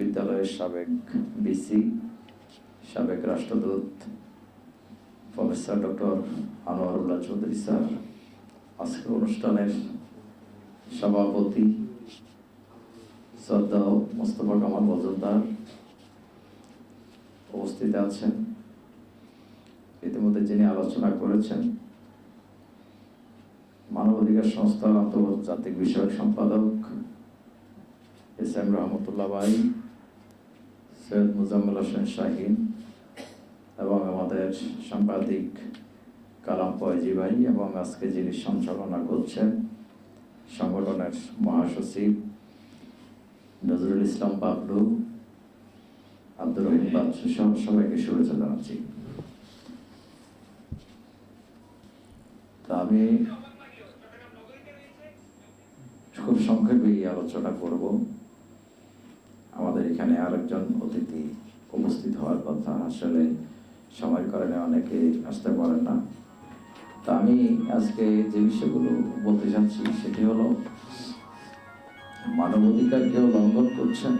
বিশ্ববিদ্যালয়ের সাবেক বিসি সাবেক রাষ্ট্রদূত professor doctor Anwarullah Chowdhury sir. আজকের অনুষ্ঠানের সভাপতি শ্রদ্ধা মোস্তফা কামাল মজুমদার উপস্থিত আছেন। ইতিমধ্যে যিনি আলোচনা করেছেন, মানবাধিকার সংস্থার আন্তর্জাতিক বিষয়ক সম্পাদক এস এম রহমতুল্লাহ ভাই সৈয়দ মুজাম্মুল হোসেন শাহিন এবং আমাদের সাংবাদিক কালাম ফয়েজি ভাই এবং আজকে যিনি সঞ্চালনা করছেন সংগঠনের মহাসচিব নজরুল ইসলাম বাবলু, আব্দুর রহিম বাদশা সহ সবাইকে শুভেচ্ছা জানাচ্ছি। তা আমি খুব সংক্ষেপে এই আলোচনা করব। এখানে আরেকজন অতিথি উপস্থিত হওয়ার কথা আসলে সময়ের কারণে অনেকে আসতে পারেন না। তা আমি আজকে যে বিষয়গুলো বলতে চাচ্ছি সেটি হলো মানবাধিকার কেউ লঙ্ঘন করছেন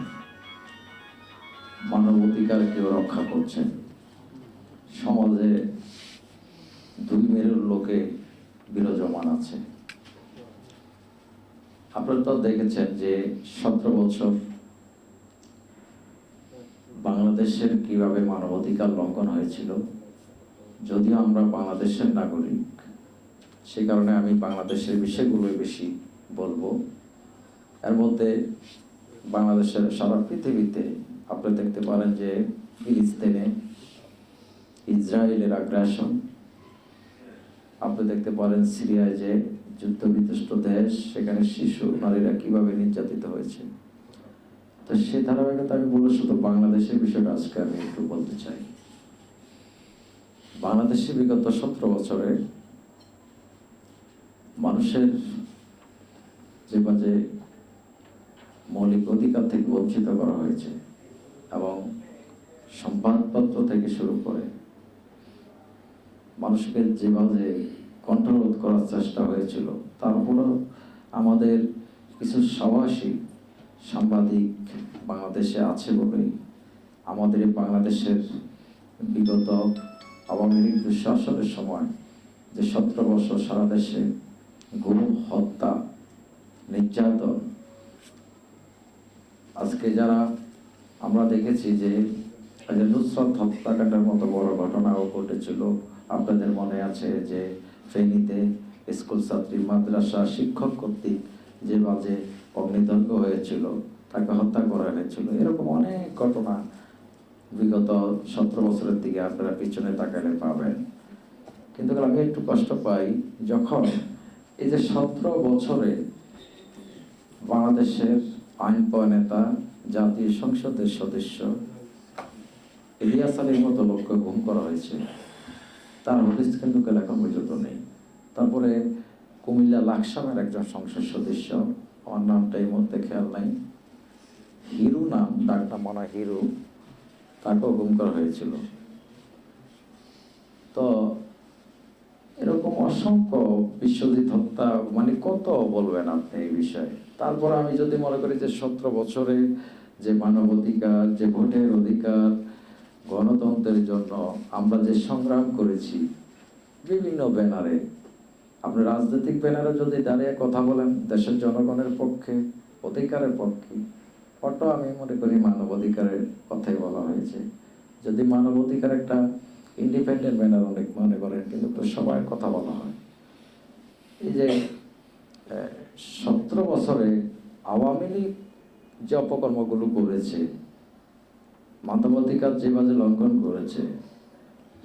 মানবাধিকার কেউ রক্ষা করছেন সমাজে দুই মেরুর লোকে বিরাজমান আছে। আপনারা তো দেখেছেন যে সতেরো বছর বাংলাদেশের কীভাবে মানবাধিকার লঙ্ঘন হয়েছিল, যদিও আমরা বাংলাদেশের নাগরিক, সে কারণে আমি বাংলাদেশের বিষয়গুলোই বেশি বলব। এর মধ্যে বাংলাদেশের সারা পৃথিবীতে আপনি দেখতে পারেন যে ফিলিস্তিনে ইসরায়েলের আগ্রাসন, আপনি দেখতে পারেন সিরিয়ায় যে যুদ্ধ বিধ্বস্ত দেশ, সেখানে শিশু নারীরা কীভাবে নির্যাতিত হয়েছে। তো সে ধারাবাহিকতা আমি বলে শুধু বাংলাদেশের বিষয়টা আজকে আমি একটু বলতে চাই। বাংলাদেশে বিগত সতেরো বছরে মানুষের যে বাজে মৌলিক অধিকার থেকে বঞ্চিত করা হয়েছে এবং সম্পাদপত্র থেকে শুরু করে মানুষকে যে যেভাবে কন্ট্রোল করার চেষ্টা হয়েছিল তারপরেও আমাদের কিছু সাহসী সাংবাদিক বাংলাদেশে আছে বলেই আমাদের বাংলাদেশের বিগত আওয়ামী লীগ দুঃশাসনের সময় যে সতেরো বছর সারা দেশে গুম, হত্যা, নির্যাতন, আজকে যারা আমরা দেখেছি যে নুসরত হত্যাকাণ্ডের মতো বড় ঘটনাও ঘটেছিল, আপনাদের মনে আছে যে ফেনীতে স্কুল ছাত্রী, মাদ্রাসা, শিক্ষক কর্তৃক যে বাজে অগ্নিদগ্ধ হয়েছিল, তাকে হত্যা করা হয়েছিল। এরকম অনেক ঘটনা বিগত সতেরো বছরের দিকে আপনারা পিছনে তাকালে পাবেন। কিন্তু আমি একটু কষ্ট পাই যখন এই যে সতেরো বছরে বাংলাদেশের আইন নেতা, জাতীয় সংসদের সদস্য ইলিয়াস আলীর মতো লোককে গুম করা হয়েছে। তার হদিস কিন্তু এখন পর্যন্ত নেই। তারপরে কুমিল্লা লাকসামের একজন সংসদ সদস্য আমার নামটা এই মুহূর্তে খেয়াল নাই। হিরু নাম ডাকটা মনে হিরু। তাকেও গুম করা হয়েছিল। তো এরকম অসংখ্য বিশ্বজিৎ হত্যা মানে কত বলবেন আপনি এই বিষয়ে? তারপর আমি যদি মনে করি যে সতেরো বছরে যে মানবাধিকার যে ভোটের অধিকার গণতন্ত্রের জন্য আমরা যে সংগ্রাম করেছি বিভিন্ন ব্যানারে আপনি রাজনৈতিক ব্যানারে যদি দাঁড়িয়ে কথা বলেন, দেশের জনগণের পক্ষে, অধিকারের পক্ষে, অটো আমি মনে করি মানবাধিকারের কথাই বলা হয়েছে। যদি মানবাধিকার একটা ইন্ডিপেন্ডেন্ট ব্যানার অনেক মনে করেন, কিন্তু তো সবাই কথা বলা হয়। এই যে সতেরো বছরে আওয়ামী লীগ যে অপকর্মগুলো করেছে, মানবাধিকার যেভাবে লঙ্ঘন করেছে,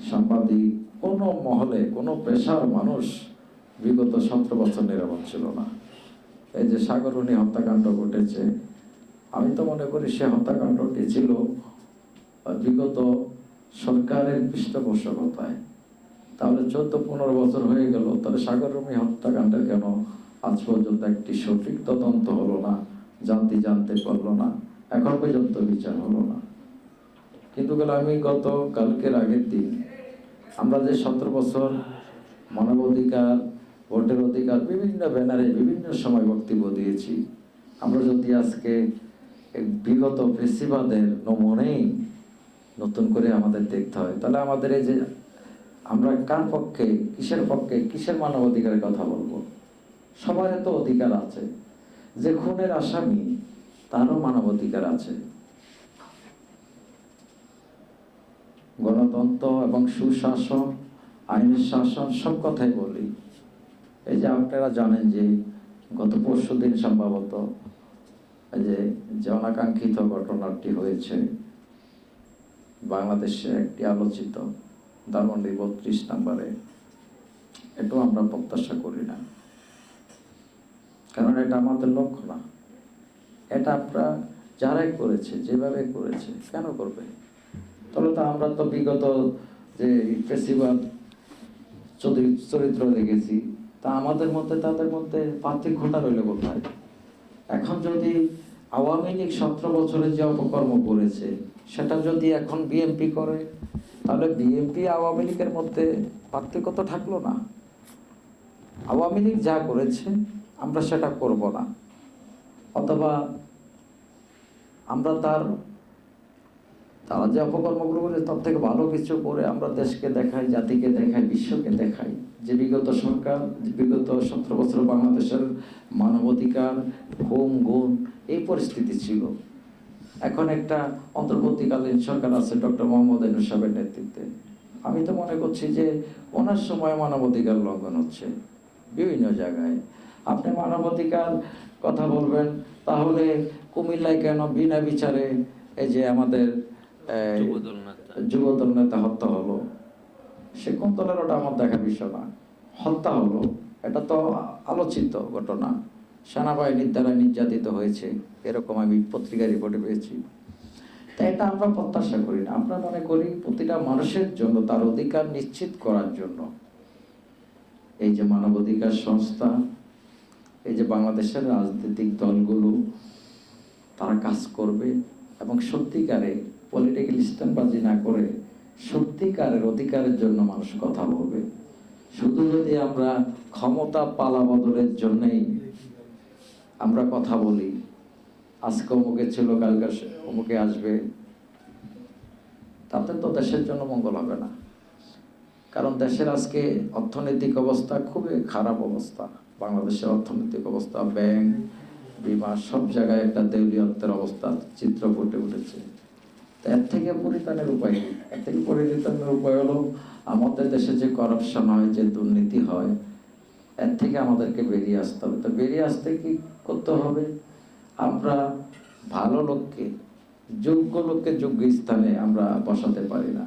সাংবাদিক, কোনো মহলে কোনো পেশার মানুষ বিগত সতেরো বছর নিরাপদ ছিল না। এই যে সাগরণী হত্যাকাণ্ড ঘটেছে, আমি তো মনে করি সে হত্যাকাণ্ডটি ছিল বিগত সরকারের পৃষ্ঠপোষকতায়। তাহলে চোদ্দ পনেরো বছর হয়ে গেল, তাহলে সাগররূমী হত্যাকাণ্ডের কেন আজ পর্যন্ত একটি সঠিক তদন্ত হলো না, জানতে জানতে পারল না, এখন পর্যন্ত বিচার হলো না। কিন্তু আমি গত কালকের আগের দিন, আমরা যে সতেরো বছর মানবাধিকার ভোটের অধিকার বিভিন্ন ব্যানারে বিভিন্ন সময় বক্তব্য দিয়েছি। আমরা যদি আজকে বিগত ফেসিবাদের নমনেই নতুন করে আমাদের দেখতে হয়, তাহলে আমাদের এই যে আমরা কার পক্ষে, কিসের পক্ষে, কিসের মানবাধিকারের কথা বলব? সবার তো অধিকার আছে। যে খুনের আসামি, তারও মানবাধিকার আছে। গণতন্ত্র এবং সুশাসন, আইনের শাসন, সব কথাই বলি। এই যে আপনারা জানেন যে গত পরশু দিন সম্ভবত যে যে অনাকাঙ্ক্ষিত ঘটনাটি হয়েছে, বাংলাদেশে একটি আলোচিত ধানমন্ডি বত্রিশ নম্বরে, এটাও আমরা প্রত্যাশা করি না। কারণ এটা আমাদের লক্ষ্য না। এটা আপনারা যারাই করেছে, যেভাবে করেছে, কেন করবে? তাহলে তো আমরা তো বিগত যে ফেসিবাদ চরিত্র দেখেছি তা আমাদের মধ্যে, তাদের মধ্যে পার্থক্যটা রইল কোথায়? এখন যদি আওয়ামী লীগ সতেরো বছরের যে অপকর্ম করেছে, সেটা যদি এখন বিএনপি করে, তাহলে বিএনপি আওয়ামী লীগের মধ্যে পার্থক্য তো থাকল না। আওয়ামী লীগ যা করেছে, আমরা সেটা করব না। অথবা আমরা তার তারা যে অপকর্মগুলো করে তার থেকে ভালো কিছু করে আমরা দেশকে দেখাই, জাতিকে দেখাই, বিশ্বকে দেখাই। যে বিগত সরকার বিগত সতেরো বছর বাংলাদেশের মানবাধিকার, ঘুম, গুণ, এই পরিস্থিতি ছিল। এখন একটা অন্তর্বর্তীকালীন সরকার আছে ডক্টর মোহাম্মদ এনুস সাহেবের নেতৃত্বে। আমি তো মনে করছি যে ওনার সময় মানবাধিকার লঙ্ঘন হচ্ছে বিভিন্ন জায়গায়। আপনি মানবাধিকার কথা বলবেন, তাহলে কুমিল্লায় কেন বিনা বিচারে এই যে আমাদের যুবদল নেতা। হত্যা হলো। সে কোন দলের ওটা আমার দেখার বিষয় না। হত্যা হলো। এটা তো আলোচিত ঘটনা। সেনাবাহিনীর দ্বারা নির্যাতিত হয়েছে। এরকম আমি পত্রিকা রিপোর্টে পেয়েছি। তাই এটা আমরা প্রত্যাশা করি না। আমরা মনে করি প্রতিটা মানুষের জন্য তার অধিকার নিশ্চিত করার জন্য। এই যে মানবাধিকার সংস্থা এই যে বাংলাদেশের রাজনৈতিক দলগুলো তারা কাজ করবে এবং সত্যিকারে পলিটিক্যাল স্ট্যান্ডবাজি না করে সত্যিকারের অধিকারের জন্য মানুষ কথা বলবে। শুধু যদি আমরা ক্ষমতা পালা বদলের জন্যেই আমরা কথা বলি, আজকে অমুকে ছিল, কালকে অমুকে আসবে, তাতে তো দেশের জন্য মঙ্গল হবে না। কারণ দেশের আজকে অর্থনৈতিক অবস্থা খুবই খারাপ অবস্থা। বাংলাদেশের অর্থনৈতিক অবস্থা, ব্যাংক, বিমা, সব জায়গায় একটা দেউলিয়ত্বের অবস্থা, চিত্র ফুটে উঠেছে। এর থেকে পরিত্রাণের উপায়। এর থেকে পরিত্রাণের উপায় হলো আমাদের দেশে যে করাপশন হয়, যে দুর্নীতি হয়, এর থেকে আমাদেরকে বেরিয়ে আসতে হবে। তো বেরিয়ে আসতে কি করতে হবে? আমরা ভালো লোককে, যোগ্য লোককে যোগ্য স্থানে আমরা বসাতে পারি না।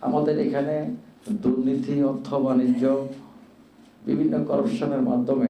আমাদের এখানে দুর্নীতি, অর্থ বাণিজ্য, বিভিন্ন করাপশনের মাধ্যমে